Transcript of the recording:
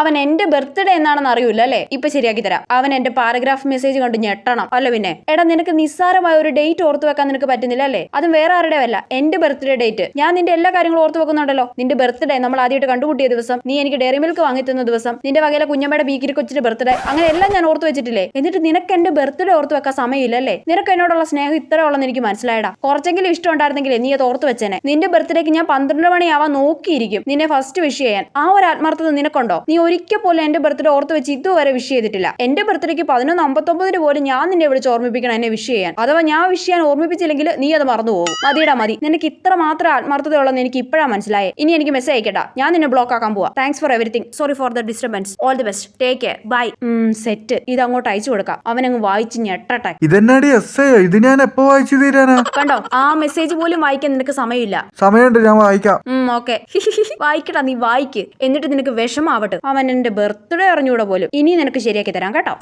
അവൻ എന്റെ ബർത്ത്ഡേ എന്നാണെന്ന് അറിയില്ല അല്ലേ? ഇപ്പൊ ശരിയാക്കി തരാം. അവൻ എന്റെ പാരഗ്രാഫ് മെസ്സേജ് കണ്ട് ഞെട്ടണം. അല്ല പിന്നെ എടാ നിനക്ക് നിസ്സാരമായ ഒരു ഡേറ്റ് ഓർത്ത് വെക്കാൻ നിനക്ക് പറ്റുന്നില്ല അല്ലേ? അതും വേറെ ആരുടെ അല്ല എന്റെ ബർത്ത്ഡേ ഡേറ്റ് ഞാൻ നിന്റെ എല്ലാ കാര്യങ്ങളും ഓർത്ത് വെക്കുന്നുണ്ടല്ലോ. നിന്റെ ബർത്ത്ഡേ നമ്മൾ ആദ്യമായിട്ട് കണ്ടുമുട്ടിയ ദിവസം നീ എനിക്ക് ഡയറി മിൽക്ക് വാങ്ങി തന്ന ദിവസം നിന്റെ വകയിലെ കുഞ്ഞമ്മയുടെ ബീക്കിരി കൊച്ചിന്റെ ബർത്ത്ഡേ അങ്ങനെ എല്ലാം ഞാൻ ഓർത്ത് വെച്ചിട്ടില്ലേ? എന്നിട്ട് നിനക്ക് എന്റെ ബർത്ത്ഡേ ഓർത്ത് വെക്കാൻ സമയമില്ല അല്ലേ? നിനക്ക് എന്നോടുള്ള സ്നേഹം ഇത്ര ഉള്ളെന്ന് എനിക്ക് മനസ്സിലായടാ. കുറച്ചെങ്കിലും ഇഷ്ടം ഉണ്ടായിരുന്നെങ്കിൽ നീ അത് ഓർത്ത് വെച്ചേനെ. നിന്റെ ബർത്ത്ഡേക്ക് ഞാൻ പന്ത്രണ്ട് മണിയാവാൻ നോക്കിയിരിക്കും നിന്നെ ഫസ്റ്റ് വിഷ് ചെയ്യാൻ. ആ ഒരു ആത്മാർത്ഥത നിനക്കുണ്ടോ? നീ ഒരിക്കൽ പോലും എന്റെ ബർത്ത്ഡേ ഓർത്ത് വെച്ച് ഇതുവരെ വിഷ് ചെയ്തിട്ടില്ല. എന്റെ ബർത്ത്ഡേക്ക് പതിനൊന്ന് അമ്പത്തൊമ്പതിന് പോലും ഞാൻ നിന്നെ വിളിച്ച് ഓർമ്മിപ്പിക്കണം എന്നെ വിഷ് ചെയ്യാൻ. അഥവാ ഞാൻ വിഷ് ചെയ്യാൻ ഓർമ്മിപ്പിച്ചില്ലെങ്കിൽ നീ അത് മറന്നു പോകും. മതിയടാ മതി. നിനക്ക് ഇത്ര മാത്രം ആത്മാർത്ഥത ഉള്ളെന്ന് എനിക്ക് ഇപ്പോഴാണ് മനസ്സിലായേ. ഇനി എനിക്ക് മെസ്സേജ് അയക്കട്ടാ ഞാൻ നിന്നെ ബ്ലോക്ക് ആക്കാൻ പോവാ. Thanks for everything sorry for the disturbance all the best take care bye set ഇത് അങ്ങോട്ട് അയച്ചു കൊടുക്കാം. അങ്ങ് വായിച്ച് ഞെട്ടട്ടെ. ഇതെന്നാടി എസ് ഇത് ഞാൻ എപ്പോ വായിച്ചു തീരാനാ? കണ്ടോ? ആ മെസ്സേജ് പോലും വായിക്കാൻ നിനക്ക് സമയമില്ല. സമയമുണ്ട് ഞാൻ വായിക്കാം. ഓക്കെ വായിക്കടാ നീ വായിക്ക്. എന്നിട്ട് നിനക്ക് വിഷമാവട്ടെ. അവൻ എന്റെ ബർത്ത്ഡേ അറിഞ്ഞൂടെ പോലും. ഇനി നിനക്ക് ശരിയാക്കി തരാം കേട്ടോ.